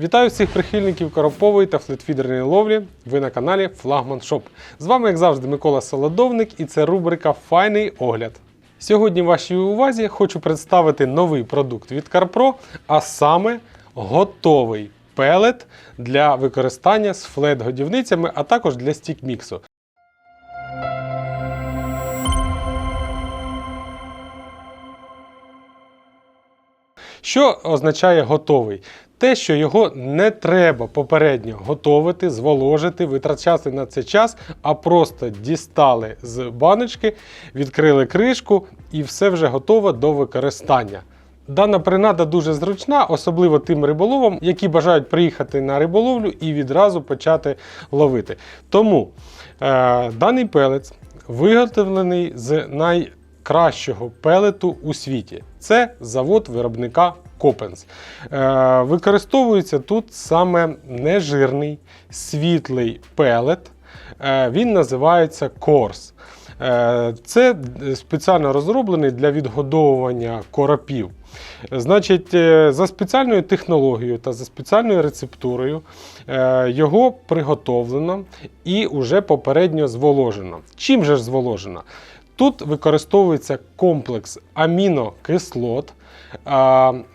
Вітаю всіх прихильників коропової та флетфідерної ловлі. Ви на каналі Флагман Шоп. З вами, як завжди, Микола Солодовник і це рубрика Файний огляд. Сьогодні вашій увазі хочу представити новий продукт від CarPro, а саме готовий пелет для використання з флет-годівницями, а також для стік-міксу. Що означає готовий? Те, що його не треба попередньо готовити, зволожити, витрачати на це час, а просто дістали з баночки, відкрили кришку і все вже готово до використання. Дана принада дуже зручна, особливо тим риболовам, які бажають приїхати на риболовлю і відразу почати ловити. Тому е, даний пелець виготовлений з найкращого пелету у світі. Це завод виробника Копенс. Е, використовується тут саме нежирний світлий пелет. Е, він називається Корс. Е, Це спеціально розроблений для відгодовування коропів. Значить, е, за спеціальною технологією та за спеціальною рецептурою е, його приготовлено і вже попередньо зволожено. Чим же ж зволожено? Тут використовується комплекс амінокислот,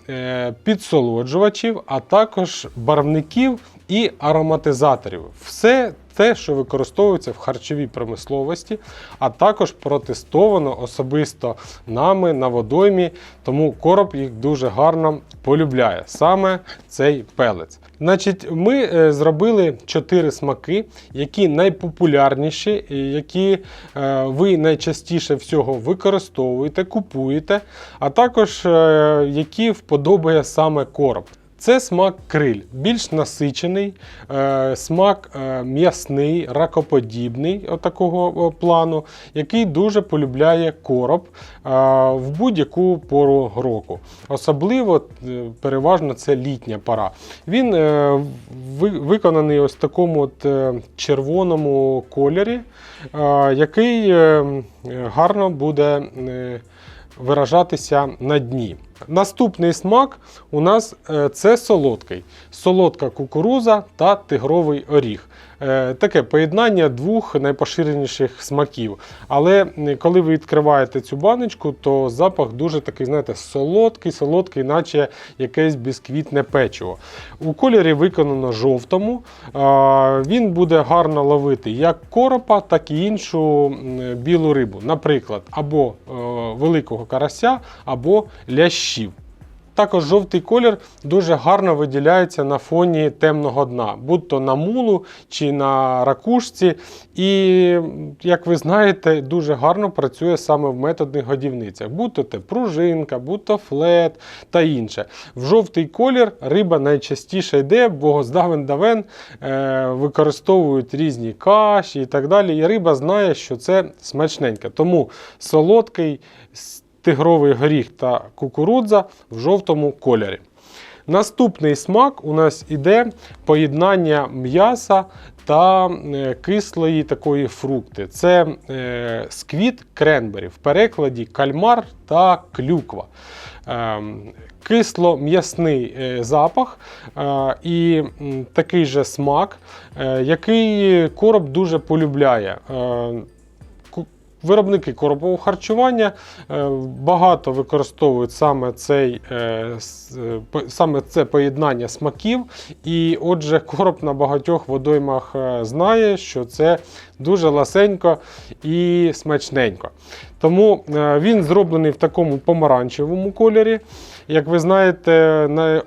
е, підсолоджувачів, а також барвників і ароматизаторів. Все те, що використовується в харчовій промисловості, а також протестовано особисто нами на водоймі, тому короб їх дуже гарно полюбляє саме цей пелець. Значить, ми е, зробили чотири смаки, які найпопулярніші, які е, ви найчастіше всього використовуєте, купуєте, а також е, які вподобає саме короб. Це смак криль, більш насичений, е, смак е, м'ясний, ракоподібний отакого плану, який дуже полюбляє короб е, в будь-яку пору року. Особливо переважно це літня пора. Він виконаний ось в такому от, червоному кольорі, який гарно буде. виражатися на дні. Наступний смак у нас е, це солодкий. Солодка кукуруза та тигровий оріг. Е, Таке поєднання двох найпоширеніших смаків. Але коли ви відкриваєте цю баночку, то запах дуже такий, знаєте, солодкий, солодкий, наче якесь бісквітне печиво. У кольорі виконано жовтому. Він буде гарно ловити як коропа, так і іншу білу рибу. Наприклад, або е, великого карася, або лящів. Також жовтий колір дуже гарно виділяється на фоні темного дна, будь-то на мулу чи на ракушці. І, як ви знаєте, дуже гарно працює саме в методних годівницях, будь-то те пружинка, будь-то флет та інше. В жовтий колір риба найчастіше йде, бо з давен давен е, використовують різні каші і так далі. І риба знає, що це смачненьке. Тому солодкий тигровий горіх та кукурудза в жовтому кольорі. Наступний смак у нас іде поєднання м'яса та е, кислої такої фрукти. Це е, сквіт кренбері, в перекладі кальмар та клюква. Ем, Кисло-м'ясний е, запах е, і такий же смак, е, який короб дуже полюбляє. Виробники коробового харчування е, багато використовують саме, цей, е, е, саме це поєднання смаків. І отже, короб на багатьох водоймах знає, що це дуже ласенько і смачненько. Тому е, він зроблений в такому помаранчевому кольорі. Як ви знаєте,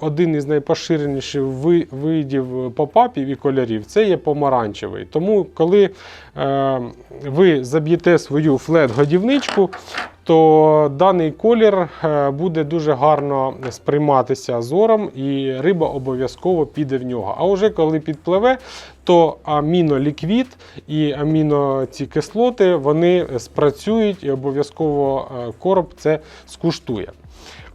один із найпоширеніших видів попапів і кольорів це є помаранчевий. Тому, коли е, ви заб'єте свою флет-годівничку, то даний колір е, буде дуже гарно сприйматися зором, і риба обов'язково піде в нього. А вже коли підпливе, то аміноліквід і аміно ці кислоти вони спрацюють і обов'язково е, короб це скуштує.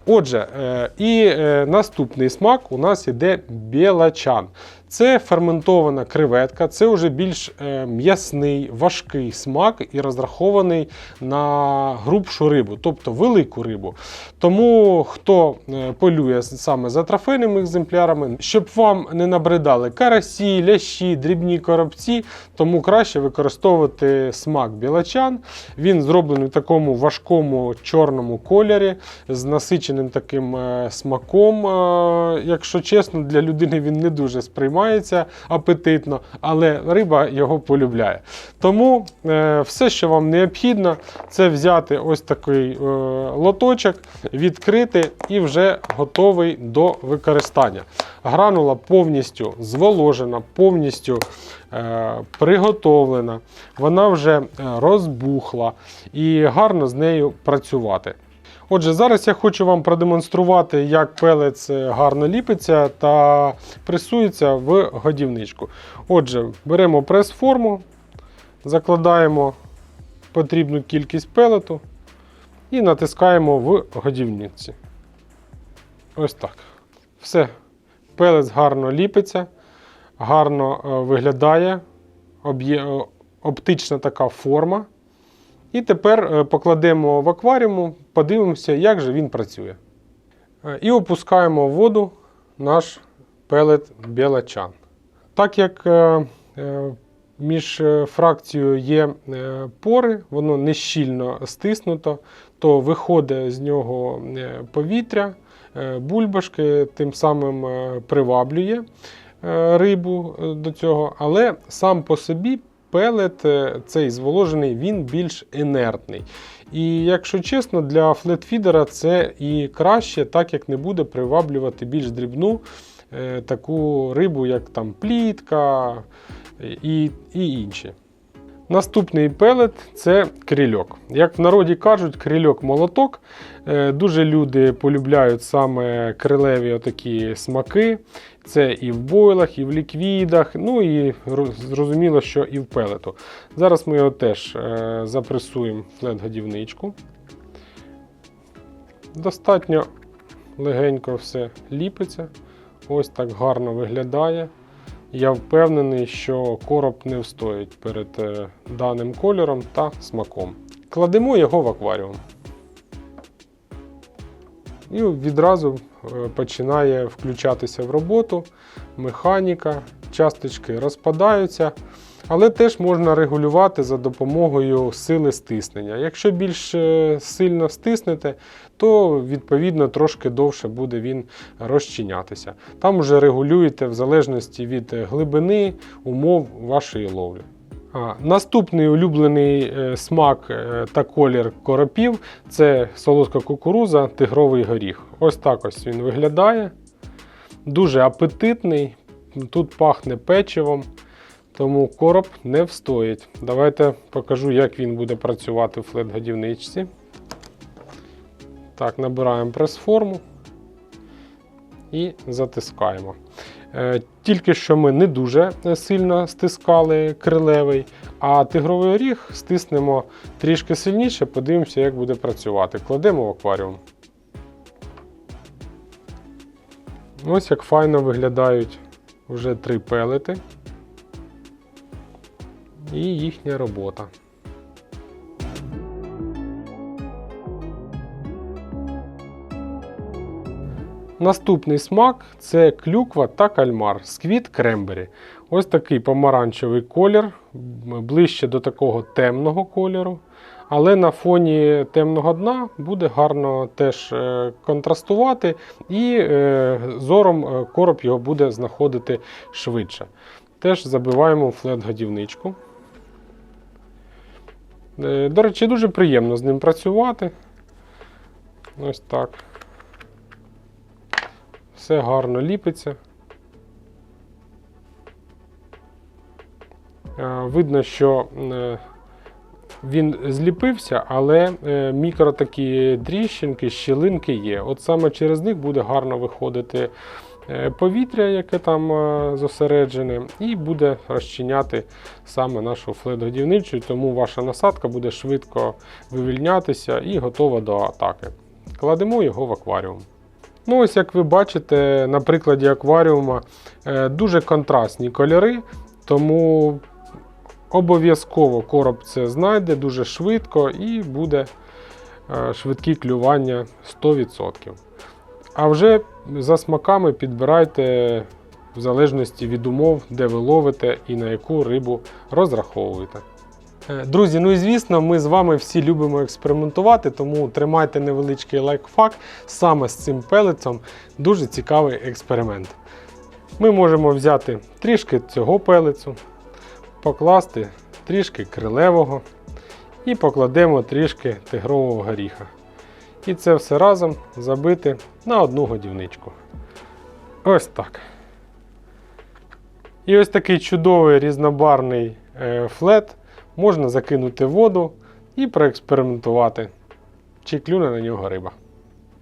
Отже, е, і наступний смак у нас іде білачан. Це ферментована креветка, це вже більш е, м'ясний, важкий смак і розрахований на грубшу рибу, тобто велику рибу. Тому хто е, полює саме за трофейними екземплярами, щоб вам не набридали карасі, лящі, дрібні коробці, тому краще використовувати смак білачан. Він зроблений в такому важкому чорному кольорі з насиченим таким е, смаком. Якщо чесно, для людини він не дуже сприймається апетитно, але риба його полюбляє. Тому е, все, що вам необхідно, це взяти ось такий е, лоточок, відкрити і вже готовий до використання. Гранула повністю зволожена, повністю е, приготовлена, вона вже е, розбухла і гарно з нею працювати. Отже, зараз я хочу вам продемонструвати, як пелець е, гарно ліпиться та пресується в годівничку. Отже, беремо прес-форму, закладаємо потрібну кількість пелету і натискаємо в годівниці. Ось так. Все. Пелець гарно ліпиться, гарно е, виглядає, е, оптична така форма. І тепер е, покладемо в акваріум, подивимося, як же він працює. Е, І опускаємо в воду наш пелет білачан. Так як е, між фракцією є пори, воно не щільно стиснуто, то виходить з нього повітря, бульбашки, тим самим приваблює рибу до цього, але сам по собі пелет е, цей зволожений, він більш інертний. І якщо чесно, для флетфідера це і краще, так як не буде приваблювати більш дрібну е, таку рибу, як там плітка і, і інші. Наступний пелет це крильок. Як в народі кажуть, крильок-молоток. Е, Дуже люди полюбляють саме крилеві отакі смаки. Це і в бойлах, і в ліквідах, ну і зрозуміло, що і в пелету. Зараз ми його теж е, запресуємо в флет-годівничку. Достатньо легенько все ліпиться. Ось так гарно виглядає. Я впевнений, що короб не встоїть перед е, даним кольором та смаком. Кладемо його в акваріум. І відразу е, починає включатися в роботу, механіка, часточки розпадаються, але теж можна регулювати за допомогою сили стиснення. Якщо більш е, сильно стиснете, то відповідно трошки довше буде він розчинятися. Там вже регулюєте в залежності від глибини, умов вашої ловлі. Наступний улюблений е, смак е, та колір коропів це солодка кукуруза, тигровий горіх. Ось так ось він виглядає. Дуже апетитний. Тут пахне печивом, тому короб не встоїть. Давайте покажу, як він буде працювати в флет-годівничці. Так, набираємо прес-форму і затискаємо. Е, Тільки що ми не дуже е, сильно стискали крилевий, а тигровий оріг стиснемо трішки сильніше, подивимося, як буде працювати. Кладемо в акваріум. Ось як файно виглядають вже три пелети і їхня робота. Наступний смак це клюква та кальмар, сквіт крембері. Ось такий помаранчевий колір, ближче до такого темного кольору. Але на фоні темного дна буде гарно теж е, контрастувати, і е, зором е, короб його буде знаходити швидше. Теж забиваємо флет-годівничку. До речі, дуже приємно з ним працювати. Ось так. Все гарно ліпиться. Е, Видно, що е, він зліпився, але е, мікро такі тріщинки, щілинки є. От саме через них буде гарно виходити повітря, яке там зосереджене, і буде розчиняти саме нашу флет-годівничу, тому ваша насадка буде швидко вивільнятися і готова до атаки. Кладемо його в акваріум. Ну, ось як ви бачите, на прикладі акваріума е, дуже контрастні кольори, тому обов'язково короб це знайде дуже швидко і буде е, швидкі клювання 100%. А вже за смаками підбирайте в залежності від умов, де ви ловите і на яку рибу розраховуєте. Е, Друзі, ну і звісно, ми з вами всі любимо експериментувати, тому тримайте невеличкий лайфхак саме з цим пелецом. Дуже цікавий експеримент. Ми можемо взяти трішки цього пелецу, покласти трішки крилевого і покладемо трішки тигрового горіха. І це все разом забити на одну годівничку. Ось так. І ось такий чудовий різнобарний е, флет можна закинути воду і проекспериментувати, чи клюне на нього риба.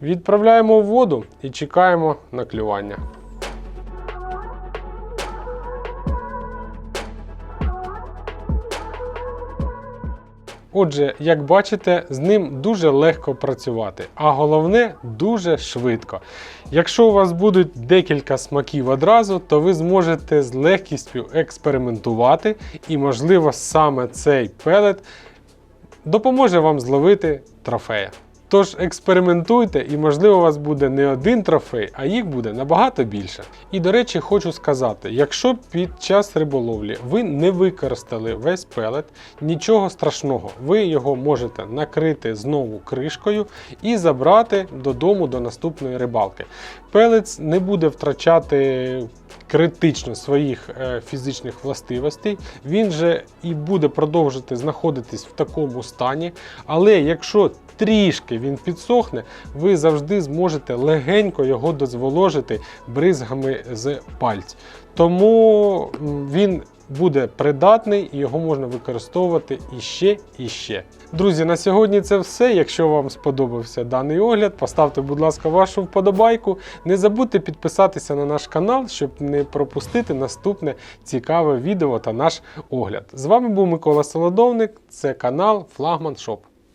Відправляємо в воду і чекаємо на клювання. Отже, як бачите, з ним дуже легко працювати, а головне дуже швидко. Якщо у вас будуть декілька смаків одразу, то ви зможете з легкістю експериментувати, і, можливо, саме цей пелет допоможе вам зловити трофея. Тож експериментуйте, і можливо у вас буде не один трофей, а їх буде набагато більше. І до речі, хочу сказати: якщо під час риболовлі ви не використали весь пелет, нічого страшного, ви його можете накрити знову кришкою і забрати додому до наступної рибалки. Пелець не буде втрачати критично своїх е, фізичних властивостей, він же і буде продовжувати знаходитись в такому стані. Але якщо трішки він підсохне, ви завжди зможете легенько його дозволожити бризгами з пальць. Тому він буде придатний і його можна використовувати іще і ще. Друзі, на сьогодні це все. Якщо вам сподобався даний огляд, поставте, будь ласка, вашу вподобайку. Не забудьте підписатися на наш канал, щоб не пропустити наступне цікаве відео та наш огляд. З вами був Микола Солодовник, це канал Флагман Шоп.